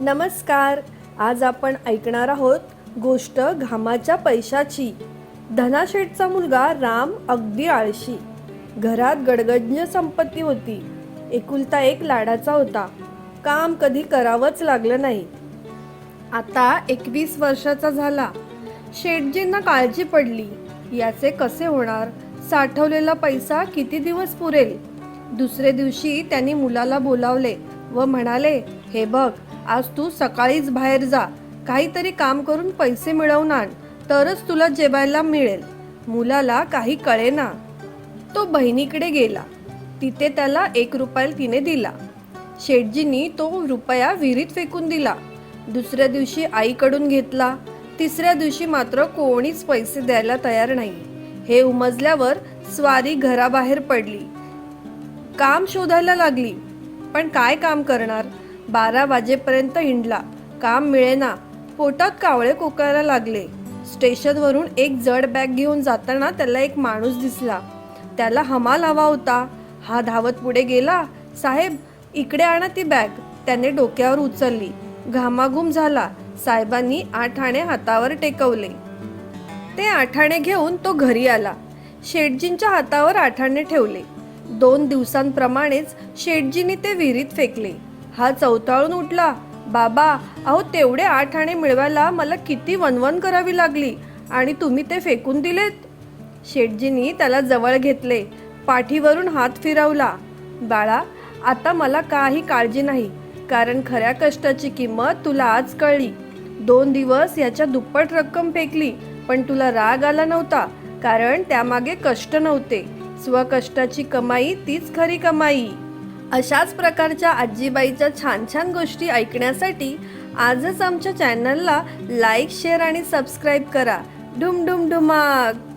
नमस्कार आज आपण ऐकणार आहोत गोष्ट घामाच्या पैशाची. धनाशेठचा मुलगा राम अगदी आळशी. घरात गडगंज संपत्ती होती. एकुलता एक लाडाचा होता. काम कधी करावंच लागलं नाही. आता एकवीस वर्षाचा झाला. शेठजींना काळजी पडली. याचे कसे होणार? साठवलेला पैसा किती दिवस पुरेल? दुसरे दिवशी त्यांनी मुलाला बोलावले. व म्हणाले हे बघ आज तू सकाळीच बाहेर जा. काहीतरी काम करून पैसे मिळवून आण. तरच तुला जेवायला मिळेल. मुलाला काही कळेना. तो बहिणीकडे गेला. तिथे त्याला एक रुपया तिने दिला. शेटजींनी तो रुपया विहिरीत फेकून दिला. दुसऱ्या दिवशी आईकडून घेतला. तिसऱ्या दिवशी मात्र कोणीच पैसे द्यायला तयार नाही. हे उमजल्यावर स्वारी घराबाहेर पडली. काम शोधायला लागली. पण काय काम करणार? बारा वाजेपर्यंत हिंडला. काम मिळेना. पोटात कावळे कोकायला लागले. स्टेशनवरून एक जड बॅग घेऊन जाताना त्याला एक माणूस दिसला. त्याला हमाल हवा होता. हा धावत पुढे गेला. साहेब इकडे आणा ती बॅग. त्याने डोक्यावर उचलली. घामाघूम झाला. साहेबांनी आठाणे हातावर टेकवले. ते आठाणे घेऊन तो घरी आला. शेटजींच्या हातावर आठाणे ठेवले. दोन दिवसांप्रमाणेच शेठजींनी ते विहिरीत फेकले. हा चौताळून उठला बाबा अहो तेवढे आठ आणे मिळवायला मला किती वनवन करावी लागली आणि तुम्ही ते फेकून दिलेत. शेठजींनी त्याला जवळ घेतले पाठीवरून हात फिरवला बाळा आता मला काही काळजी नाही कारण खऱ्या कष्टाची किंमत तुला आज कळली. दोन दिवस याच्या दुप्पट रक्कम फेकली पण तुला राग आला नव्हता कारण त्यामागे कष्ट नव्हते. स्वकष्टाची कमाई तीच खरी कमाई. अशाच प्रकारच्या आजीबाईच्या छान छान गोष्टी ऐकण्यासाठी आजच आमच्या चॅनलला लाईक शेअर आणि सबस्क्राईब करा. ढुम ढुम ढुमाक